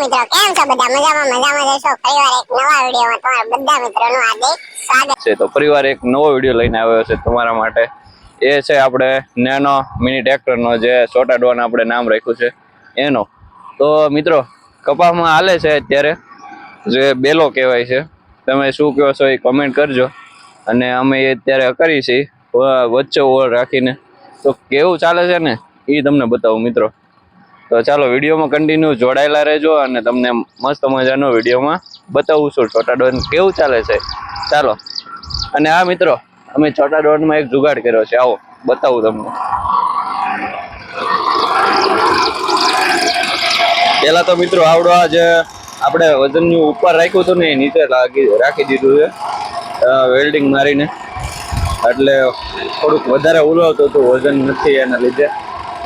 મિત્રો. કેમ છો બધા? મજામાં મજામાં જશો ફરીવાર એક નવા વિડીયોમાં તમારા બધા મિત્રોનું હાર્દિક સ્વાગત. છે તો ફરીવાર એક નવો વીડિયો લઈને આવ્યો છે તમારા માટે. એ છે આપણે નેનો મિની ટ્રેક્ટરનો જે છોટા ડોન આપણે નામ રાખ્યું છે, એનો. તો મિત્રો કપાસમાં હાલે છે અત્યારે, જે બેલો કહેવાય છે. તમે શું કહો છો એ કમેન્ટ કરજો. અને અમે એ અત્યારે કરી છીએ વચ્ચે ઓર રાખીને. તો કેવું ચાલે છે ને? એ તમને બતાવું, મિત્રો. તો ચાલો વિડીયોમાં કન્ટિન્યુ જોડાયેલા રહેજો અને તમને મસ્ત મજાનો વિડીયોમાં બતાવું છું છોટા ડોન કેવું ચાલે છે. ચાલો. અને આ મિત્રો, અમે છોટા ડોનમાં એક જુગાડ કર્યો છે. આવો, બતાવું તમને. પહેલાં તો મિત્રો, આવડો આ જે આપણે વજનનું ઉપર રાખ્યું હતું ને, એ નીચે લાગી, રાખી દીધું છે. વેલ્ડિંગ મારીને. એટલે થોડુંક વધારે ઉલવતું હતું વજન નથી એના લીધે.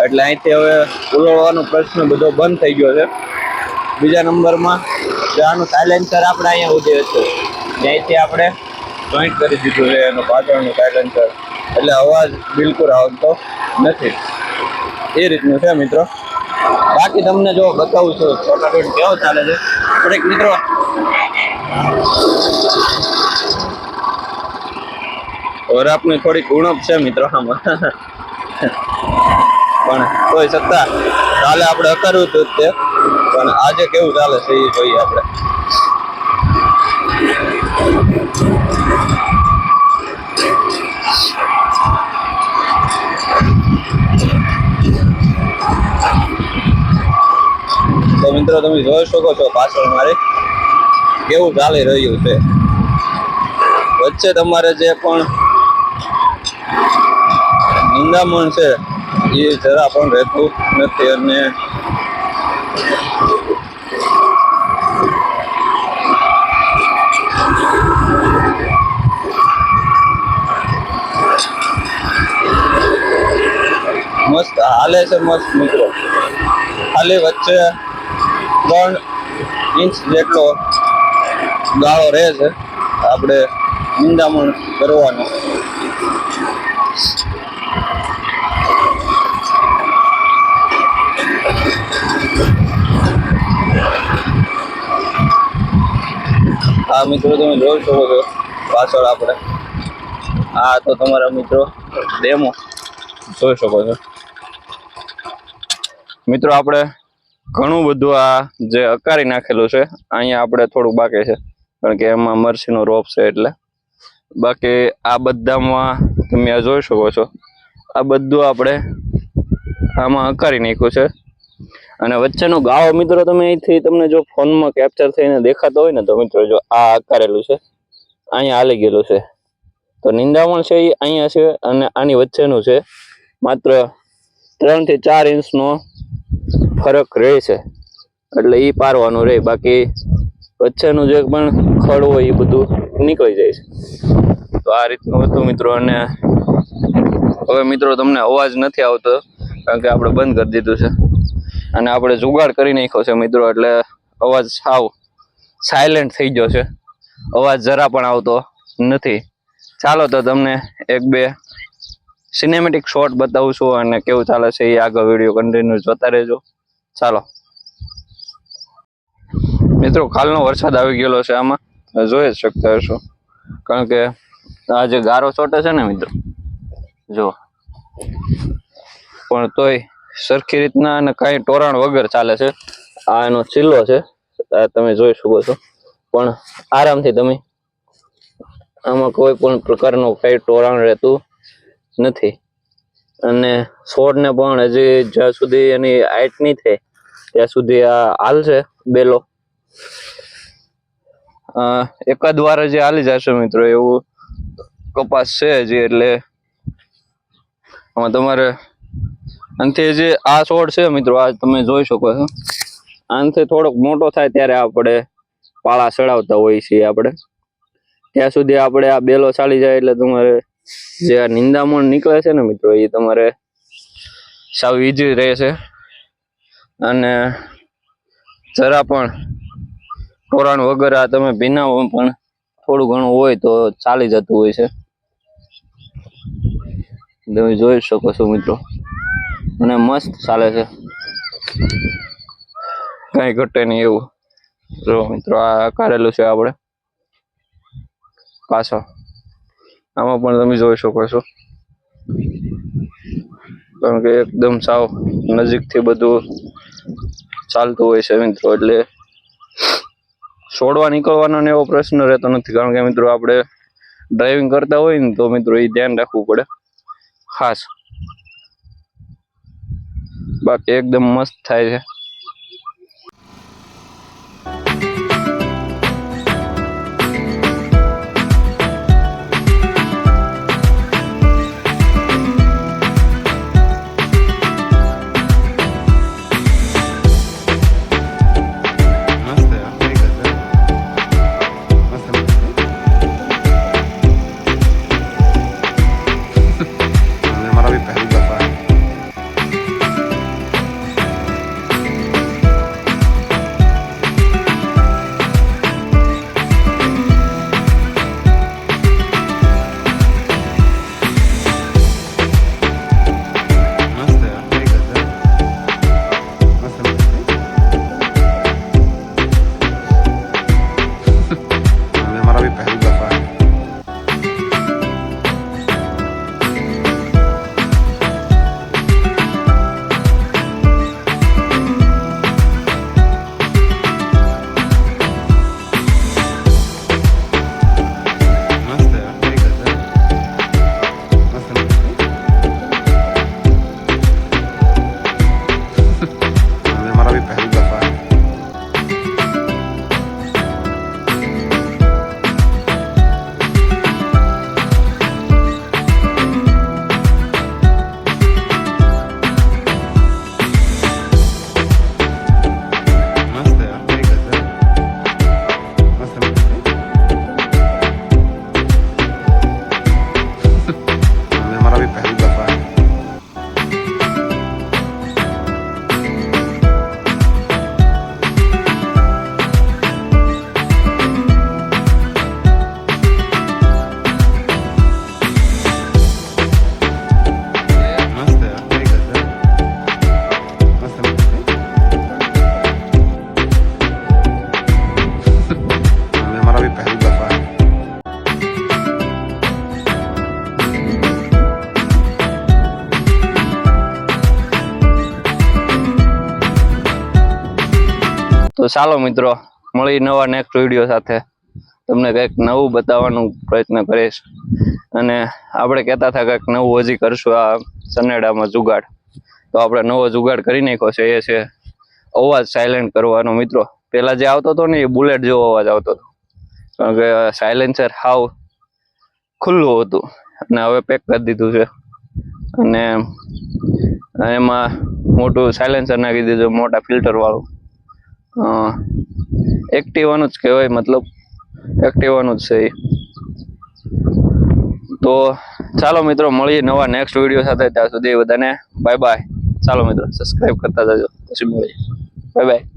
એટલે અહીંથી હવે ઉલવવાનો પ્રશ્ન બધો બંધ થઈ ગયો છે. બીજા નંબરમાં ત્યાંનું સાયલેન્સર આપણે અહીંયા સુધી છે ત્યાંથી આપણે જોઈન્ટ કરી દીધું છે એનું પાછળનું સાયલેન્સર એટલે અવાજ બિલકુલ આવતો નથી. એ રીતનું છે મિત્રો. બાકી તમને જો બતાવું છું ડોન કેવો ચાલે છે? થોડીક મિત્રો ઓરાપની થોડીક ઉણપ છે મિત્રો આમાં. પણ કોઈ સત્તા. કાલે આપણે અકાર્યું હતું તે. પણ આજે કેવું ચાલે છે એ જોઈએ આપણે. તો મિત્રો, તમે જોઈ શકો છો પાછળ મારે કેવું ચાલી રહ્યું છે. વચ્ચે તમારે જે પણ નિંદામણ છે એ જરા પણ રહેતું નથી અને મસ્ત હાલે છે મસ્ત મિત્રો. ખાલી વચ્ચે ત્રણ ઇંચ જેટલો ગાળો રહે છે. આપણે નિંદામણ કરવાનો. મિત્રો, તમે જોઈ શકો છો પાછળ આપણે. આ તો તમારા મિત્રો ડેમો. જોઈ શકો છો. મિત્રો, આપણે ઘણું બધું આ જે અકારી નાખેલું છે, અહીંયા આપણે થોડું બાકી છે. કારણ કે એમાં મરસીનો રોપ છે એટલે. બાકી આ બધામાં તમે જોઈ શકો છો. આ બધું આપણે આમાં અકારી નાખ્યું છે. અને વચ્ચેનો ગાળો મિત્રો તમે અહીંથી તમને જો ફોનમાં કેપ્ચર થઈને દેખાતો હોય ને તો મિત્રો જો આ આકારેલું છે, અહીંયા હાલી ગયેલું છે. તો નિંદામણ છે એ અહીંયા છે અને આની વચ્ચેનું છે, માત્ર ત્રણથી ચાર ઇંચનો ફરક રહે છે. એટલે એ પારવાનું રહે, બાકી વચ્ચેનું જે પણ ખડ હોય એ બધું નીકળી જાય છે. તો આ રીતનું હતું મિત્રો અને હવે મિત્રો તમને અવાજ નથી આવતો, કારણ કે આપણે બંધ કરી દીધું છે. અને આપણે જુગાડ કરી નાખ્યો છે મિત્રો, એટલે અવાજ સાવ સાયલેન્ટ થઈ ગયો છે. અવાજ જરા પણ આવતો નથી. ચાલો તો તમને એક બે સિનેમેટિક શોટ બતાવું છું અને કેવું ચાલે છે એ આગળ વીડિયો કન્ટિન્યુ જોતા રહેજો. ચાલો. મિત્રો, કાલનો વરસાદ આવી ગયેલો છે આમાં. જોઈ જ શકતા હશો. કારણ કે આ જે ગારો ચોટે છે ને મિત્રો જો પણ તોય સરખી રીતના અને કાંઈ ટોરાણ વગર ચાલે છે. આ એનો ચીલ્લો છે. તમે જોઈ શકો છો. પણ આરામથી તમે આમાં કોઈ પણ પ્રકારનું કઈ ટોરાણ રહેતું નથી. અને છોડને પણ હજી જ્યાં સુધી એની હાઈટ નહીં થાય ત્યાં સુધી આ હાલશે બેલો. અ, એકાદ વાર હજી હાલી જશે મિત્રો એવું કપાસ છે હજી એટલે આમાં તમારે આનાથી જે આ છોડ છે મિત્રો, આ તમે જોઈ શકો છો. આનાથી થોડોક મોટો થાય ત્યારે આપણે પાળા ચડાવતા હોઈએ છીએ આપણે. ત્યાં સુધી આપણે આ બેલો ચાલી જાય એટલે તમારે જે આ નિંદામણ નીકળે છે ને મિત્રો, એ તમારે સાવ ઈજી રહેશે. અને જરા પણ ટોરાણ વગર આ તમે ભીના પણ થોડું ઘણું હોય તો ચાલી જતું હોય છે. તમે જોઈ શકો છો મિત્રો. અને મસ્ત ચાલે છે. કઈ ઘટે નહીં એવું. જો મિત્રો, આ કાઢેલું છે આપણે. પાછો. આમાં પણ તમે જોઈ શકો છો. કારણ કે એકદમ સાવ નજીકથી બધું ચાલતું હોય છે મિત્રો, એટલે છોડવા નીકળવાનો ને એવો પ્રશ્ન રહેતો નથી. કારણ કે મિત્રો, આપણે ડ્રાઇવિંગ કરતા હોય ને તો મિત્રો, એ ધ્યાન રાખવું પડે. ખાસ. બાકી એકદમ મસ્ત થાય છે. તો ચાલો મિત્રો, મળી નવા નેક્સ્ટ વીડિયો સાથે. તમને કંઈક નવું બતાવવાનું પ્રયત્ન કરીશ. અને આપણે કહેતા હતા કંઈક નવું હજી કરશું આ સનેડામાં જુગાડ. તો આપણે નવો જુગાડ કરી નાખ્યો છે, એ છે અવાજ સાયલેન્ટ કરવાનો. મિત્રો, પહેલાં જે આવતો હતો ને, એ બુલેટ જેવો અવાજ આવતો હતો. કારણ કે સાયલેન્સર હાવ ખુલ્લું હતું. અને હવે પેક કરી દીધું છે. અને એમાં મોટું સાયલેન્સર નાખી દીધું મોટા ફિલ્ટર વાળું. એક્ટિવાનું જ કહેવાય, મતલબ એક્ટિવાનું જ છે એ. તો ચાલો મિત્રો, મળીએ નવા નેક્સ્ટ વીડિયો સાથે. ત્યાં સુધી બધાને બાય બાય ચાલો મિત્રો સબસ્ક્રાઈબ કરતા જજો. પછી મળીએ. Bye bye